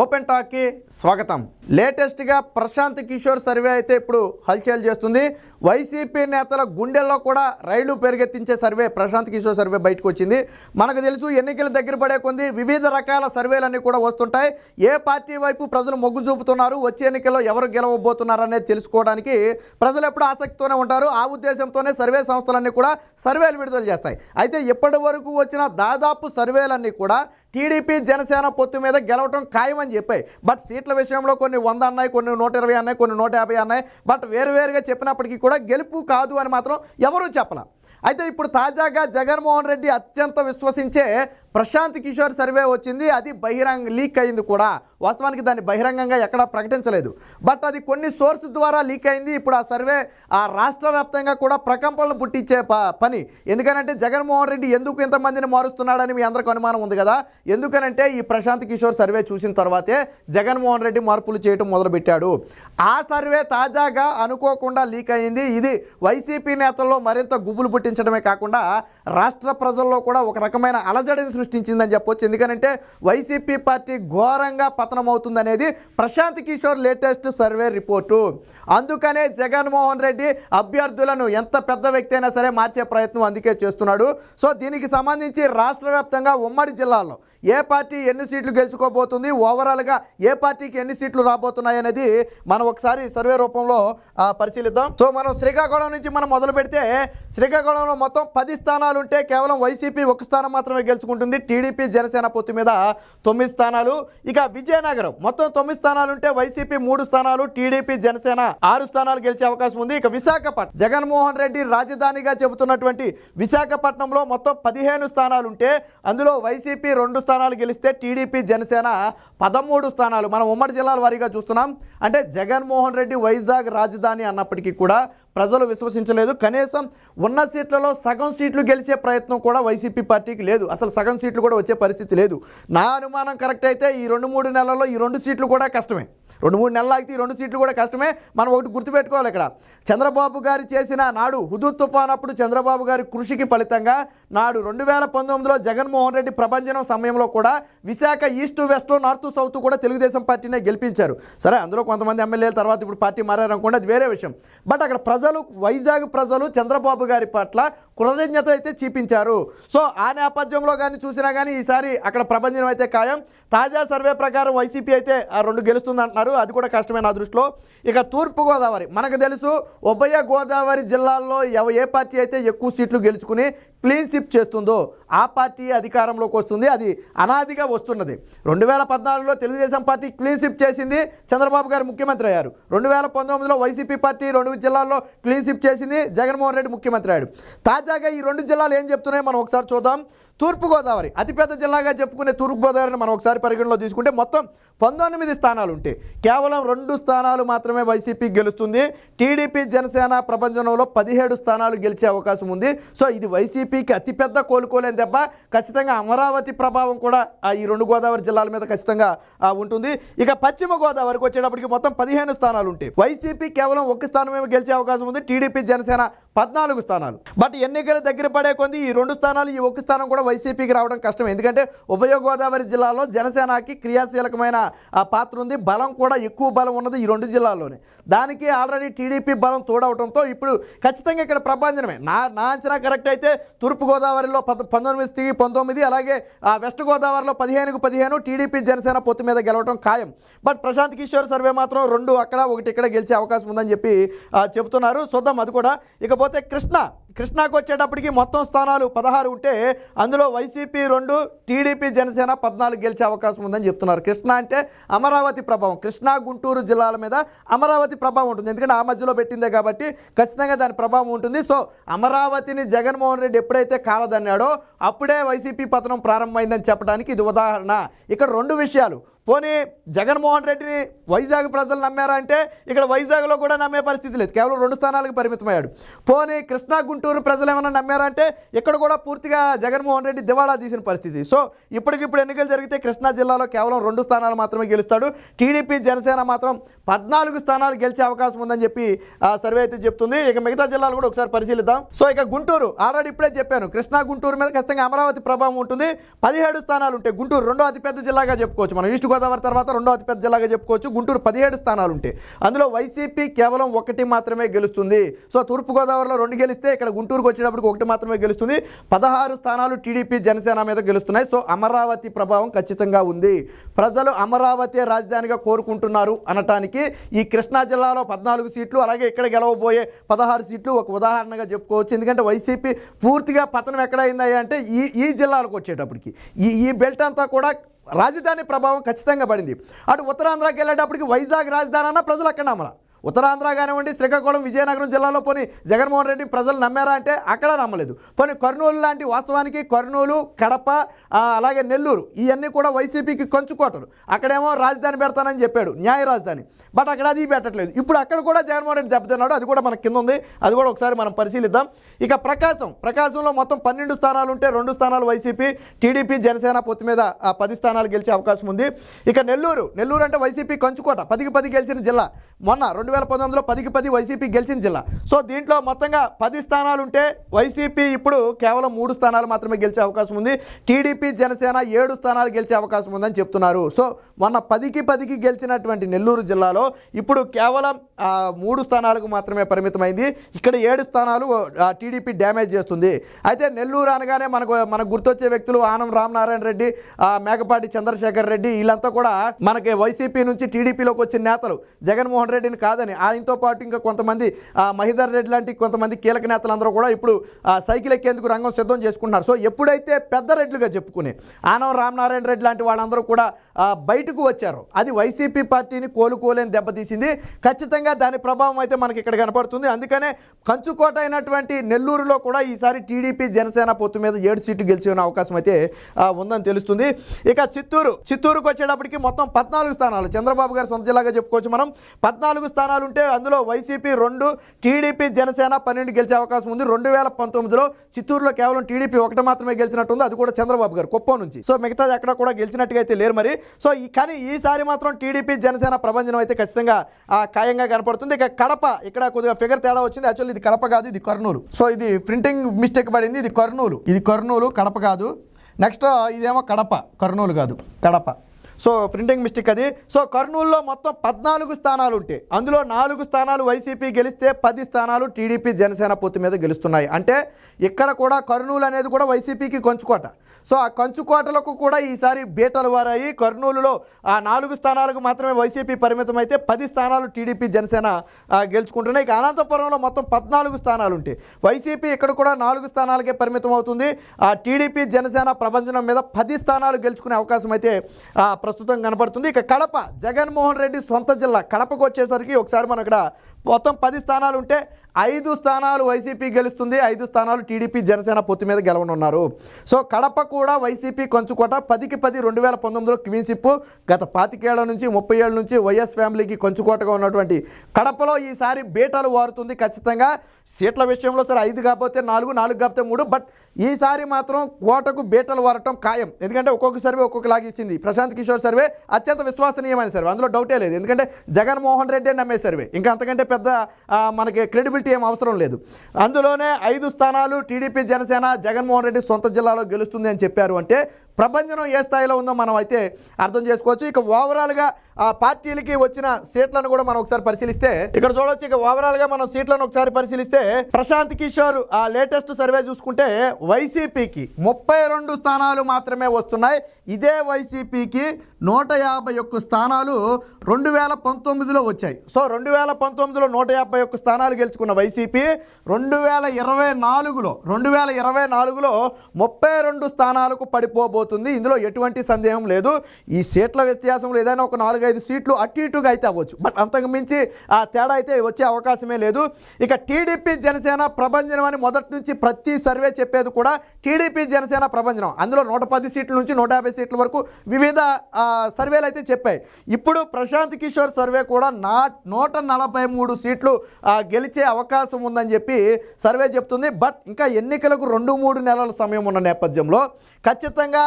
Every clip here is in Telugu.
ఓపెన్ టాక్కి స్వాగతం. లేటెస్ట్గా ప్రశాంత్ కిషోర్ సర్వే అయితే ఇప్పుడు హల్చల్ చేస్తుంది. వైసీపీ నేతల గుండెల్లో కూడా రైళ్ళు పెరిగెత్తించే సర్వే ప్రశాంత్ కిషోర్ సర్వే బయటకు వచ్చింది. మనకు తెలుసు ఎన్నికలు దగ్గర పడే కొంది వివిధ రకాల సర్వేలన్నీ కూడా వస్తుంటాయి. ఏ పార్టీ వైపు ప్రజలు మొగ్గు చూపుతున్నారు? వచ్చే ఎన్నికల్లో ఎవరు గెలవబోతున్నారు అనేది తెలుసుకోవడానికి ప్రజలు ఎప్పుడు ఆసక్తితోనే ఉంటారు. ఆ ఉద్దేశంతోనే సర్వే సంస్థలన్నీ కూడా సర్వేలు విడుదల చేస్తాయి. అయితే ఇప్పటి వరకు వచ్చిన దాదాపు సర్వేలన్నీ కూడా టీడీపీ జనసేన పొత్తు మీద గెలవటం ఖాయమని చెప్పాయి. బట్ సీట్ల విషయంలో కొన్ని వంద అన్నాయి కొన్ని నూట ఇరవై అన్నాయి కొన్ని నూట యాభై అన్నాయి. బట్ వేరువేరుగా చెప్పినప్పటికీ కూడా గెలుపు కాదు అని మాత్రం ఎవరూ చెప్పలే. అయితే ఇప్పుడు తాజాగా జగన్మోహన్ రెడ్డి అత్యంత విశ్వసించే ప్రశాంత్ కిషోర్ సర్వే వచ్చింది అది బహిరంగ లీక్ అయింది కూడా. వాస్తవానికి దాన్ని బహిరంగంగా ఎక్కడా ప్రకటించలేదు. బట్ అది కొన్ని సోర్స్ ద్వారా లీక్ అయింది. ఇప్పుడు ఆ సర్వే ఆ రాష్ట్ర వ్యాప్తంగా కూడా ప్రకంపనలు పుట్టించే పని. ఎందుకనంటే జగన్మోహన్ రెడ్డి ఎందుకు ఇంతమందిని మారుస్తున్నాడని మీ అందరికి అనుమానం ఉంది కదా. ఎందుకనంటే ఈ ప్రశాంత్ కిషోర్ సర్వే చూసిన తర్వాతే జగన్మోహన్ రెడ్డి మార్పులు చేయడం మొదలుపెట్టాడు. ఆ సర్వే తాజాగా అనుకోకుండా లీక్ అయింది. ఇది వైసీపీ నేతల్లో మరింత గుబులు పుట్టించడమే కాకుండా రాష్ట్ర ప్రజల్లో కూడా ఒక రకమైన అలజడిని సృష్టించిందని చెప్పొచ్చు. ఎందుకంటే వైసీపీ పార్టీ ఘోరంగా పతనం అవుతుందనేది Prashant Kishor latest survey report. అందుకనే జగన్మోహన్ రెడ్డి అభ్యర్థులను ఎంత పెద్ద వ్యక్తి అయినా సరే మార్చే ప్రయత్నం అందుకే చేస్తున్నాడు. సో దీనికి సంబంధించి రాష్ట్ర వ్యాప్తంగా ఉమ్మడి జిల్లాలో ఏ పార్టీ ఎన్ని సీట్లు గెలుచుకోబోతుంది ఓవరాల్గా ఏ పార్టీకి ఎన్ని సీట్లు రాబోతున్నాయి అనేది మనం ఒకసారి సర్వే రూపంలో పరిశీలిద్దాం. సో మనం శ్రీకాకుళం నుంచి మనం మొదలు పెడితే శ్రీకాకుళంలో మొత్తం పది స్థానాలు ఉంటే కేవలం వైసీపీ ఒక స్థానం మాత్రమే గెలుచుకుంటుంది. టీడీపీ జనసేన పొత్తు మీద తొమ్మిది స్థానాలు. ఇక విజయనగరం మొత్తం తొమ్మిది స్థానాలు ఉంటే వైసీపీ మూడు స్థానాలు టీడీపీ జనసేన ఆరు స్థానాలు గెలిచే అవకాశం ఉంది. ఇక విశాఖపట్నం జగన్మోహన్ రెడ్డి రాజధానిగా చెబుతున్నటువంటి విశాఖపట్నంలో మొత్తం పదిహేను స్థానాలు ఉంటే అందులో వైసీపీ రెండు స్థానాలు గెలిస్తే టీడీపీ జనసేన పదమూడు స్థానాలు. మనం ఉమ్మడి జిల్లాల వారీగా చూస్తున్నాం. అంటే జగన్మోహన్ రెడ్డి వైజాగ్ రాజధాని అన్నప్పటికీ కూడా ప్రజలు విశ్వసించలేదు. కనీసం ఉన్న సీట్లలో సగం సీట్లు గెలిచే ప్రయత్నం కూడా వైసీపీ పార్టీకి లేదు. అసలు సగం సీట్లు కూడా వచ్చే పరిస్థితి లేదు. నా అనుమానం కరెక్ట్ అయితే ఈ రెండు మూడు నెలల్లో ఈ రెండు సీట్లు కూడా కష్టమే. రెండు మూడు నెలలు ఆగితే ఈ రెండు సీట్లు కూడా కష్టమే. మనం ఒకటి గుర్తుపెట్టుకోవాలి ఇక్కడ. చంద్రబాబు గారు చేసిన నాడు హుదూద్ తుఫాన్ అప్పుడు చంద్రబాబు గారి కృషికి ఫలితంగా నాడు రెండు వేల పంతొమ్మిదిలో జగన్మోహన్ రెడ్డి ప్రభంజనం సమయంలో కూడా Visakha east west north south కూడా తెలుగుదేశం పార్టీనే గెలిపించారు. సరే అందులో కొంతమంది ఎమ్మెల్యేల తర్వాత ఇప్పుడు పార్టీ మారారనుకోండి అది వేరే విషయం. బట్ అక్కడ ప్రజలు వైజాగ్ ప్రజలు చంద్రబాబు గారి పట్ల కృతజ్ఞత అయితే చూపించారు. సో ఆ నేపథ్యంలో కానీ చూసినా కానీ ఈసారి అక్కడ ప్రభంజనం అయితే ఖాయం. తాజా సర్వే ప్రకారం వైసీపీ అయితే ఆ రెండు గెలుస్తుంది అంటున్నారు. అది కూడా కష్టమే నా దృష్టిలో. ఇక తూర్పుగోదావరి మనకు తెలుసు ఉభయ గోదావరి జిల్లాల్లో ఎవ ఏ పార్టీ అయితే ఎక్కువ సీట్లు గెలుచుకుని క్లీన్ షిప్ చేస్తుందో ఆ పార్టీ అధికారంలోకి వస్తుంది. అది అనాదిగా వస్తున్నది. రెండు వేల పద్నాలుగులో తెలుగుదేశం పార్టీ క్లీన్ షిప్ చేసింది చంద్రబాబు గారు ముఖ్యమంత్రి అయ్యారు. రెండు వేల పంతొమ్మిదిలో వైసీపీ పార్టీ రెండు జిల్లాల్లో క్లీన్ షిప్ చేసింది జగన్మోహన్ రెడ్డి ముఖ్యమంత్రి అయ్యాడు. తాజాగా ఈ రెండు జిల్లాలు ఏం చెప్తున్నాయో మనం ఒకసారి చూద్దాం. తూర్పుగోదావరి అతిపెద్ద జిల్లాగా చెప్పుకునే తూర్పుగోదావరిని మనం ఒకసారి పరిగణలో తీసుకుంటే మొత్తం పంతొమ్మిది స్థానాలు ఉంటాయి కేవలం రెండు స్థానాలు మాత్రమే వైసీపీ గెలుస్తుంది. టీడీపీ జనసేన ప్రపంచంలో పదిహేడు స్థానాలు గెలిచే అవకాశం ఉంది. సో ఇది వైసీపీ వైసీపీకి అతిపెద్ద కోలుకోలేని దెబ్బ. ఖచ్చితంగా అమరావతి ప్రభావం కూడా ఈ రెండు గోదావరి జిల్లాల మీద ఖచ్చితంగా ఉంటుంది. ఇక పశ్చిమ గోదావరికి వచ్చేటప్పటికి మొత్తం పదిహేను స్థానాలు ఉంటాయి వైసీపీ కేవలం ఒక స్థానమే గెలిచే అవకాశం ఉంది. టీడీపీ జనసేన పద్నాలుగు స్థానాలు. బట్ ఎన్నికలు దగ్గర పడే కొంది ఈ రెండు స్థానాలు ఈ ఒక్క స్థానం కూడా వైసీపీకి రావడం కష్టం. ఎందుకంటే ఉభయ గోదావరి జిల్లాలో జనసేనకి క్రియాశీలకమైన పాత్ర ఉంది. బలం కూడా ఎక్కువ బలం ఉన్నది ఈ రెండు జిల్లాల్లోనే. దానికి ఆల్రెడీ టీడీపీ బలం తోడవడంతో ఇప్పుడు ఖచ్చితంగా ఇక్కడ ప్రభాంజనమే. నా నా అంచనా కరెక్ట్ అయితే తూర్పుగోదావరిలో పద్ పంతొమ్మిది పంతొమ్మిది అలాగే ఆ వెస్ట్ గోదావరిలో పదిహేనుకు పదిహేను టీడీపీ జనసేన పొత్తు మీద గెలవడం ఖాయం. బట్ ప్రశాంత్ కిషోర్ సర్వే మాత్రం రెండు అక్కడ ఒకటి ఇక్కడ గెలిచే అవకాశం ఉందని చెప్పి చెబుతున్నారు. చూద్దాం అది కూడా. ఇకపోతే కృష్ణ కృష్ణాకు వచ్చేటప్పటికి మొత్తం స్థానాలు పదహారు ఉంటే అందులో వైసీపీ రెండు టీడీపీ జనసేన పద్నాలుగు గెలిచే అవకాశం ఉందని చెప్తున్నారు. కృష్ణ అంటే అమరావతి ప్రభావం. కృష్ణా గుంటూరు జిల్లాల మీద అమరావతి ప్రభావం ఉంటుంది. ఎందుకంటే ఆ మధ్యలో పెట్టిందే కాబట్టి ఖచ్చితంగా దాని ప్రభావం ఉంటుంది. సో అమరావతిని జగన్మోహన్ రెడ్డి ఎప్పుడైతే కాలదన్నాడో అప్పుడే వైసీపీ పతనం ప్రారంభమైందని చెప్పడానికి ఇది ఉదాహరణ. ఇక్కడ రెండు విషయాలు. పోనీ జగన్మోహన్ రెడ్డిని వైజాగ్ ప్రజలు నమ్మారా అంటే ఇక్కడ వైజాగ్లో కూడా నమ్మే పరిస్థితి లేదు. కేవలం రెండు స్థానాలకు పరిమితమయ్యాడు. పోనీ కృష్ణా గుంటూరు గుంటూరు ప్రజలు ఏమైనా నమ్మారంటే ఇక్కడ కూడా పూర్తిగా జగన్మోహన్ రెడ్డి దివాళా తీసిన పరిస్థితి. సో ఇప్పటికిప్పుడు ఎన్నికలు జరిగితే కృష్ణా జిల్లాలో కేవలం రెండు స్థానాలు మాత్రమే గెలుస్తాడు. టీడీపీ జనసేన మాత్రం పద్నాలుగు స్థానాలు గెలిచే అవకాశం ఉందని చెప్పి సర్వే అయితే చెప్తుంది. ఇక మిగతా జిల్లాలు కూడా ఒకసారి పరిశీలిద్దాం. సో ఇక గుంటూరు ఆల్రెడీ ఇప్పుడే చెప్పాను. కృష్ణా గుంటూరు మీద ఖచ్చితంగా అమరావతి ప్రభావం ఉంటుంది. పదిహేడు స్థానాలు ఉంటాయి గుంటూరు రెండో అతిపెద్ద జిల్లాగా చెప్పుకోవచ్చు. మనం ఈస్ట్ గోదావరి తర్వాత రెండో అతిపెద్ద జిల్లాగా చెప్పుకోవచ్చు. గుంటూరు పదిహేడు స్థానాలు ఉంటాయి అందులో వైసీపీ కేవలం ఒకటి మాత్రమే గెలుస్తుంది. సో తూర్పు గోదావరిలో రెండు గెలిస్తే ఇక్కడ గుంటూరుకు వచ్చేటప్పటికి ఒకటి మాత్రమే గెలుస్తుంది. పదహారు స్థానాలు టీడీపీ జనసేన మీద గెలుస్తున్నాయి. సో అమరావతి ప్రభావం ఖచ్చితంగా ఉంది. ప్రజలు అమరావతి రాజధానిగా కోరుకుంటున్నారు అనటానికి ఈ కృష్ణా జిల్లాలో పద్నాలుగు సీట్లు అలాగే ఇక్కడ గెలవబోయే పదహారు సీట్లు ఒక ఉదాహరణగా చెప్పుకోవచ్చు. ఎందుకంటే వైసీపీ పూర్తిగా పతనం ఎక్కడైందా అంటే ఈ ఈ జిల్లాలకు వచ్చేటప్పటికి. ఈ ఈ బెల్ట్ అంతా కూడా రాజధాని ప్రభావం ఖచ్చితంగా పడింది. అటు ఉత్తరాంధ్రకి వెళ్ళేటప్పటికి వైజాగ్ రాజధాని అన్న ప్రజలు అక్కడ అమలా ఉత్తరాంధ్ర కానివ్వండి శ్రీకాకుళం విజయనగరం జిల్లాలో పోనీ జగన్మోహన్ రెడ్డి ప్రజలు నమ్మారా అంటే అక్కడ నమ్మలేదు. పోనీ కర్నూలు లాంటి వాస్తవానికి కర్నూలు కడప అలాగే నెల్లూరు ఇవన్నీ కూడా వైసీపీకి కంచుకోటలు. అక్కడేమో రాజధాని పెడతానని చెప్పాడు న్యాయ రాజధాని. బట్ అక్కడ అది పెట్టట్లేదు. ఇప్పుడు అక్కడ కూడా జగన్మోహన్ రెడ్డి దెబ్బతిన్నాడు అది కూడా మన కింద ఉంది అది కూడా ఒకసారి మనం పరిశీలిద్దాం. ఇక ప్రకాశం ప్రకాశంలో మొత్తం పన్నెండు స్థానాలు ఉంటే రెండు స్థానాలు వైసీపీ టీడీపీ జనసేన పొత్తు మీద పది స్థానాలు గెలిచే అవకాశం ఉంది. ఇక నెల్లూరు నెల్లూరు అంటే వైసీపీ కంచుకోట పదికి పది గెలిచిన జిల్లా. మొన్న రెండు వేల పంతొమ్మిదిలో పదికి పది వైసీపీ గెలిచిన జిల్లా. సో దీంట్లో మొత్తంగా పది స్థానాలు ఉంటే వైసీపీ ఇప్పుడు కేవలం మూడు స్థానాలు మాత్రమే గెలిచే అవకాశం ఉంది. టీడీపీ జనసేన ఏడు స్థానాలు గెలిచే అవకాశం ఉందని చెప్తున్నారు. సో మొన్న పదికి పదికి గెలిచినటువంటి నెల్లూరు జిల్లాలో ఇప్పుడు కేవలం మూడు స్థానాలకు మాత్రమే పరిమితమైంది. ఇక్కడ ఏడు స్థానాలు టీడీపీ డ్యామేజ్ చేస్తుంది. అయితే నెల్లూరు అనగానే మనకు మనకు గుర్తొచ్చే వ్యక్తులు ఆనం రామనారాయణ రెడ్డి మేకపాటి చంద్రశేఖర్ రెడ్డి వీళ్ళంతా కూడా మనకి వైసీపీ నుంచి టీడీపీలోకి వచ్చిన నేతలు జగన్మోహన్ రెడ్డిని కాదు కాదని ఆయనతో పాటు ఇంకా కొంతమంది మహిదర్ రెడ్డి లాంటి కొంతమంది కీలక నేతలందరూ కూడా ఇప్పుడు సైకిల్ ఎక్కేందుకు రంగం సిద్ధం చేసుకుంటున్నారు. సో ఎప్పుడైతే పెద్ద రెడ్లుగా చెప్పుకునే ఆనవ రామనారాయణ రెడ్డి లాంటి వాళ్ళందరూ కూడా బయటకు వచ్చారు అది వైసీపీ పార్టీని కోలుకోలేని దెబ్బతీసింది ఖచ్చితంగా దాని ప్రభావం అయితే మనకి ఇక్కడ కనపడుతుంది. అందుకనే కంచుకోట అయినటువంటి నెల్లూరులో కూడా ఈసారి టీడీపీ జనసేన పొత్తు మీద ఏడు సీట్లు ఉన్న అవకాశం అయితే ఉందని తెలుస్తుంది. ఇక చిత్తూరు చిత్తూరుకు వచ్చేటప్పటికి మొత్తం పద్నాలుగు స్థానాలు. చంద్రబాబు గారి సొంత జిల్లాగా చెప్పుకోవచ్చు మనం. పద్నాలుగు స్థానాలు ఉంటే అందులో వైసీపీ రెండు టీడీపీ జనసేన పన్నెండు గెలిచే అవకాశం ఉంది. రెండు వేల పంతొమ్మిదిలో చిత్తూరులో కేవలం టీడీపీ ఒకటి మాత్రమే గెలిచినట్టుంది. అది కూడా చంద్రబాబు గారు కుప్పం నుంచి. సో మిగతాది ఎక్కడ కూడా గెలిచినట్టుగా అయితే లేరు మరి. సో ఈ కానీ ఈసారి మాత్రం టీడీపీ జనసేన ప్రభంజనం అయితే ఖచ్చితంగా ఖాయంగా కనపడుతుంది. ఇక కడప ఇక్కడ కొద్దిగా ఫిగర్ తేడా వచ్చింది. యాక్చువల్లీ ఇది కడప కాదు ఇది కర్నూలు. సో ఇది ప్రింటింగ్ మిస్టేక్ పడింది. ఇది కర్నూలు. ఇది కర్నూలు కడప కాదు. నెక్స్ట్ ఇదేమో కడప. కర్నూలు కాదు కడప. సో ప్రింటింగ్ మిస్టేక్ అది. సో కర్నూలులో మొత్తం పద్నాలుగు స్థానాలు ఉంటాయి అందులో నాలుగు స్థానాలు వైసీపీ గెలిస్తే పది స్థానాలు టీడీపీ జనసేన పొత్తు మీద గెలుస్తున్నాయి. అంటే ఇక్కడ కూడా కర్నూలు అనేది కూడా వైసీపీకి కంచుకోట. సో ఆ కంచుకోటలకు కూడా ఈసారి బీటలు వారాయి. కర్నూలులో ఆ నాలుగు స్థానాలకు మాత్రమే వైసీపీ పరిమితం అయితే పది స్థానాలు టీడీపీ జనసేన గెలుచుకుంటున్నాయి. ఇక అనంతపురంలో మొత్తం పద్నాలుగు స్థానాలు ఉంటాయి వైసీపీ ఇక్కడ కూడా నాలుగు స్థానాలకే పరిమితం అవుతుంది. ఆ టీడీపీ జనసేన ప్రభంజనం మీద పది స్థానాలు గెలుచుకునే అవకాశం అయితే ప్రస్తుతం కనపడుతుంది. ఇక కడప జగన్మోహన్ రెడ్డి సొంత జిల్లా. కడపకు వచ్చేసరికి ఒకసారి మనం ఇక్కడ మొత్తం పది స్థానాలు ఉంటే ఐదు స్థానాలు వైసీపీ గెలుస్తుంది ఐదు స్థానాలు టీడీపీ జనసేన పొత్తు మీద గెలవనున్నారు. సో కడప కూడా వైసీపీ కంచుకోట పదికి పది రెండు వేల పంతొమ్మిదిలో క్వీన్షిప్ గత పాతికేళ్ళ నుంచి ముప్పై ఏళ్ళ నుంచి వైఎస్ ఫ్యామిలీకి కంచుకోటగా ఉన్నటువంటి కడపలో ఈసారి బీటలు వారుతుంది ఖచ్చితంగా. సీట్ల విషయంలో సరే ఐదు కాకపోతే నాలుగు నాలుగు కాకపోతే మూడు బట్ ఈసారి మాత్రం కోటకు బీటలు వారటం ఖాయం. ఎందుకంటే ఒక్కొక్క సర్వే ఒక్కొక్కలాగా ఇచ్చింది. ప్రశాంత్ కిషోర్ సర్వే అత్యంత విశ్వసనీయమైన సర్వే. అందులో డౌటే లేదు. ఎందుకంటే జగన్మోహన్ రెడ్డి నమ్మే సర్వే. ఇంకా అంతకంటే పెద్ద మనకి క్రెడిబిలిటీ ఏం అవసరం లేదు. అందులోనే ఐదు స్థానాలు టీడీపీ జనసేన జగన్మోహన్ రెడ్డి సొంత జిల్లాలో గెలుస్తుంది అని చెప్పారు అంటే ప్రపంచం ఏ స్థాయిలో ఉందో మనం అయితే అర్థం చేసుకోవచ్చు. ఇక ఓవరాల్గా ఆ పార్టీలకి వచ్చిన సీట్లను కూడా మనం ఒకసారి పరిశీలిస్తే ఇక్కడ చూడొచ్చు ఇక ఓవరాల్గా మనం సీట్లను ఒకసారి పరిశీలిస్తే ప్రశాంత్ కిషోర్ ఆ లేటెస్ట్ సర్వే చూసుకుంటే వైసీపీకి ముప్పై రెండు స్థానాలు మాత్రమే వస్తున్నాయి. ఇదే వైసీపీకి నూట యాభై ఒక్క స్థానాలు రెండు వేల పంతొమ్మిదిలో వచ్చాయి. సో రెండు వేల పంతొమ్మిదిలో నూట యాభై ఒక్క స్థానాలు గెలుచుకున్న వైసీపీ రెండు వేల ఇరవై నాలుగులో రెండు వేల ఇరవై నాలుగులో ముప్పై రెండు స్థానాలకు పడిపోబోతుంది. ఇందులో ఎటువంటి సందేహం లేదు. ఈ సీట్ల వ్యత్యాసంలో ఏదైనా ఒక నాలుగైదు సీట్లు అటు ఇటుగా అయితే అవ్వచ్చు. బట్ అంతకు మించి ఆ తేడా అయితే వచ్చే అవకాశమే లేదు. ఇక టీడీపీ జనసేన ప్రభంజనం అని మొదటి నుంచి ప్రతి సర్వే చెప్పేది కూడా టీడీపీ జనసేన ప్రభంజనం. అందులో నూట పది సీట్ల నుంచి నూట యాభై సీట్ల వరకు వివిధ సర్వేలు అయితే చెప్పాయి. ఇప్పుడు ప్రశాంత్ కిషోర్ సర్వే కూడా నా నూట నలభై మూడు సీట్లు గెలిచే అవకాశం అవకాశం ఉందని చెప్పి సర్వే చెప్తుంది. బట్ ఇంకా ఎన్నికలకు రెండు మూడు నెలల సమయం ఉన్న నేపథ్యంలో ఖచ్చితంగా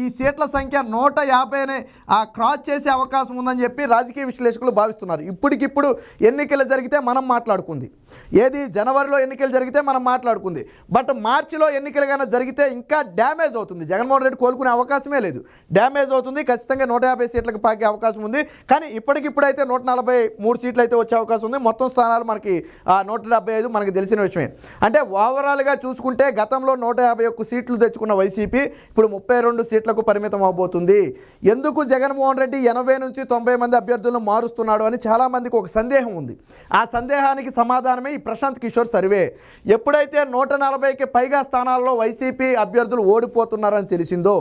ఈ సీట్ల సంఖ్య నూట యాభైనే ఆ, క్రాస్ చేసే అవకాశం ఉందని చెప్పి రాజకీయ విశ్లేషకులు భావిస్తున్నారు. ఇప్పటికిప్పుడు ఎన్నికలు జరిగితే మనం మాట్లాడుకుంది. ఏది జనవరిలో ఎన్నికలు జరిగితే మనం మాట్లాడుకుంది. బట్ మార్చిలో ఎన్నికలు కన్నా జరిగితే ఇంకా డ్యామేజ్ అవుతుంది. జగన్మోహన్ రెడ్డి కోలుకునే అవకాశమే లేదు. డ్యామేజ్ అవుతుంది. ఖచ్చితంగా నూట యాభై సీట్లకు పాకే అవకాశం ఉంది. కానీ ఇప్పటికిప్పుడైతే నూట నలభై మూడు సీట్లు అయితే వచ్చే అవకాశం ఉంది. మొత్తం స్థానాలు మనకి నూట డెబ్బై ఐదు మనకు తెలిసిన విషయమే. అంటే ఓవరాల్గా చూసుకుంటే గతంలో నూట యాభై ఒక్క సీట్లు తెచ్చుకున్న వైసీపీ ఇప్పుడు ముప్పై రెండు సీట్లకు పరిమితం అవబోతుంది. ఎందుకు జగన్మోహన్ రెడ్డి ఎనభై నుంచి తొంభై మంది అభ్యర్థులను మారుస్తున్నాడు అని చాలామందికి ఒక సందేహం ఉంది. ఆ సందేహానికి సమాధానమే ఈ ప్రశాంత్ కిషోర్ సర్వే. ఎప్పుడైతే నూట నలభైకి పైగా స్థానాల్లో వైసీపీ అభ్యర్థులు ఓడిపోతున్నారని తెలిసిందో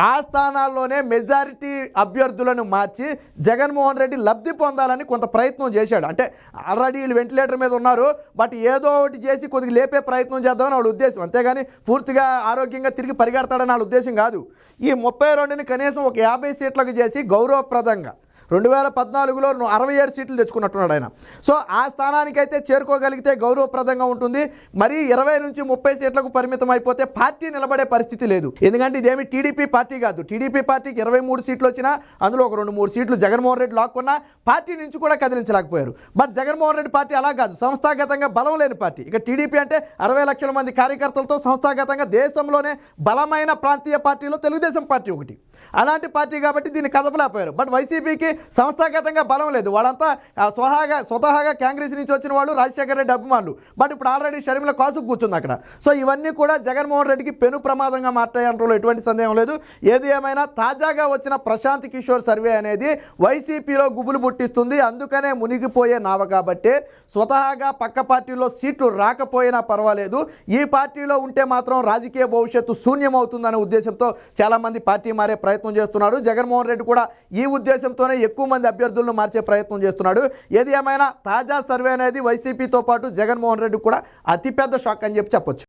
ఆ స్థానాల్లోనే మెజారిటీ అభ్యర్థులను మార్చి జగన్మోహన్ రెడ్డి లబ్ధి పొందాలని కొంత ప్రయత్నం చేశాడు. అంటే ఆల్రెడీ వీళ్ళు వెంటిలేటర్ మీద ఉన్నారు. బట్ ఏదో ఒకటి చేసి కొద్దిగా లేపే ప్రయత్నం చేద్దామని వాళ్ళ ఉద్దేశం. అంతేగాని పూర్తిగా ఆరోగ్యంగా తిరిగి పరిగెడతాడని వాళ్ళ ఉద్దేశం కాదు. ఈ ముప్పై రెండుని కనీసం ఒక యాభై సీట్లకు చేసి గౌరవప్రదంగా రెండు వేల పద్నాలుగులో అరవై ఏడు సీట్లు తెచ్చుకున్నట్టున్నాడు ఆయన. సో ఆ స్థానానికైతే చేరుకోగలిగితే గౌరవప్రదంగా ఉంటుంది. మరి ఇరవై నుంచి ముప్పై సీట్లకు పరిమితం అయిపోతే పార్టీ నిలబడే పరిస్థితి లేదు. ఎందుకంటే ఇదేమి టీడీపీ పార్టీ కాదు. టీడీపీ పార్టీకి ఇరవై మూడు సీట్లు వచ్చినా అందులో ఒక రెండు మూడు సీట్లు జగన్మోహన్ రెడ్డి లాక్కున్నా పార్టీ నుంచి కూడా కదిలించలేకపోయారు. బట్ జగన్మోహన్ రెడ్డి పార్టీ అలా కాదు. సంస్థాగతంగా బలం లేని పార్టీ. ఇక టీడీపీ అంటే అరవై లక్షల మంది కార్యకర్తలతో సంస్థాగతంగా దేశంలోనే బలమైన ప్రాంతీయ పార్టీలో తెలుగుదేశం పార్టీ ఒకటి. అలాంటి పార్టీ కాబట్టి దీన్ని కదపలేకపోయారు. బట్ వైసీపీకి సంస్థాగతంగా బలం లేదు. వాళ్ళంతా స్వహాగా స్వతహాగా కాంగ్రెస్ నుంచి వచ్చిన వాళ్ళు రాజశేఖర రెడ్డి అభిమానులు. బట్ ఇప్పుడు ఆల్రెడీ షర్మిల కాసు కూర్చుంది అక్కడ. సో ఇవన్నీ కూడా జగన్మోహన్ రెడ్డికి పెను ప్రమాదంగా మారతాయంటలో ఎటువంటి సందేహం లేదు. ఏది ఏమైనా తాజాగా వచ్చిన ప్రశాంత్ కిషోర్ సర్వే అనేది వైసీపీలో గుబులు పుట్టిస్తుంది. అందుకనే మునిగిపోయే నావ కాబట్టి స్వతహాగా పక్క పార్టీలో సీట్లు రాకపోయినా పర్వాలేదు. ఈ పార్టీలో ఉంటే మాత్రం రాజకీయ భవిష్యత్తు శూన్యమవుతుందనే ఉద్దేశంతో చాలామంది పార్టీ మారే ప్రయత్నం చేస్తున్నారు. జగన్మోహన్ రెడ్డి కూడా ఈ ఉద్దేశంతోనే ఎక్కువ మంది అభ్యర్థులను మార్చే ప్రయత్నం చేస్తున్నాడు. ఏది ఏమైనా తాజా సర్వే అనేది వైసీపీతో పాటు జగన్మోహన్ రెడ్డి కూడా అతిపెద్ద షాక్ అని చెప్పి చెప్పొచ్చు.